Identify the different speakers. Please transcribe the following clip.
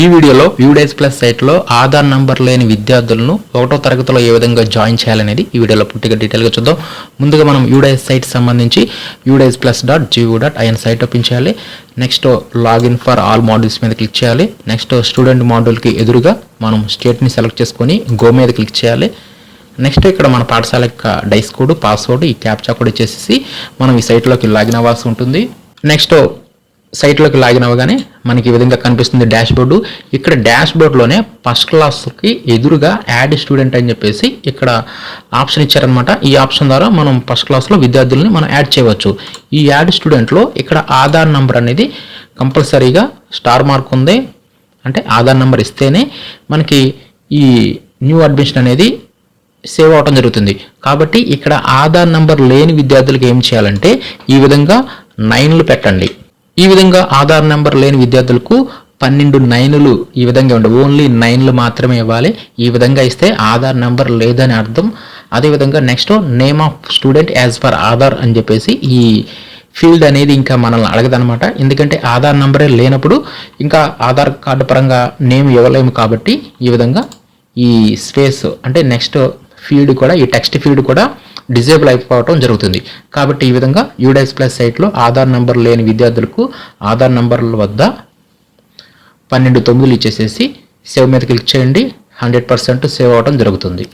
Speaker 1: ఈ వీడియోలో UDISE plus సైట్లో ఆధార్ నంబర్ లేని విద్యార్థులను ఒకటో తరగతిలో ఏ విధంగా జాయిన్ చేయాలనేది ఈ వీడియోలో పూర్తిగా డీటెయిల్గా చూద్దాం. ముందుగా మనం యూడేస్ సైట్ సంబంధించి UDISE plus dot gov dot IN site open చేయాలి. Next login for all modules మీద క్లిక్ చేయాలి. నెక్స్ట్ స్టూడెంట్ మాడ్యూల్కి ఎదురుగా మనం స్టేట్ని సెలెక్ట్ చేసుకొని గో మీద క్లిక్ చేయాలి. నెక్స్ట్ ఇక్కడ మన పాఠశాల యొక్క డైస్ కోడ్ పాస్వర్డ్ ఈ క్యాప్చా కూడా చేసేసి మనం ఈ సైట్లోకి లాగిన్ అవ్వాల్సి ఉంటుంది. నెక్స్ట్ సైట్లోకి లాగిన్ అవ్వగానే మనకి ఈ విధంగా కనిపిస్తుంది డాష్ బోర్డు ఇక్కడ డాష్ బోర్డులోనే ఫస్ట్ క్లాస్కి ఎదురుగా యాడ్ స్టూడెంట్ అని చెప్పేసి ఇక్కడ ఆప్షన్ ఇచ్చారనమాట ఈ ఆప్షన్ ద్వారా మనం ఫస్ట్ క్లాస్లో విద్యార్థులని మనం యాడ్ చేయవచ్చు. ఈ యాడ్ స్టూడెంట్లో ఇక్కడ ఆధార్ నంబర్ అనేది కంపల్సరీగా స్టార్ మార్క్ ఉంది. అంటే ఆధార్ నంబర్ ఇస్తేనే మనకి ఈ న్యూ అడ్మిషన్ అనేది సేవ్ అవటం జరుగుతుంది. కాబట్టి ఇక్కడ ఆధార్ నంబర్ లేని విద్యార్థులకు ఏం చేయాలంటే ఈ విధంగా నైన్లు పెట్టండి. ఈ విధంగా ఆధార్ నెంబర్ లేని విద్యార్థులకు పన్నెండు నైన్లు ఈ విధంగా ఉండవు ఓన్లీ నైన్లు మాత్రమే ఇవ్వాలి. ఈ విధంగా ఇస్తే ఆధార్ నెంబర్ లేదని అర్థం. అదేవిధంగా next name of student as per Aadhaar అని చెప్పేసి ఈ ఫీల్డ్ అనేది ఇంకా మనల్ని అడగదనమాట ఎందుకంటే ఆధార్ నెంబరే లేనప్పుడు ఇంకా ఆధార్ కార్డు పరంగా నేమ్ ఇవ్వలేము కాబట్టి ఈ విధంగా ఈ స్పేస్ అంటే నెక్స్ట్ ఫీల్డ్ కూడా ఈ టెక్స్ట్ ఫీల్డ్ కూడా డిజేబుల్ అయిపోవటం జరుగుతుంది. కాబట్టి ఈ విధంగా యూడైస్ ప్లస్ సైట్లో ఆధార్ నంబర్ లేని విద్యార్థులకు ఆధార్ నంబర్ల వద్ద పన్నెండు తొమ్మిదిలు ఇచ్చేసేసి సేవ్ మీద క్లిక్ చేయండి. హండ్రెడ్ పర్సెంట్ సేవ్ అవ్వడం జరుగుతుంది.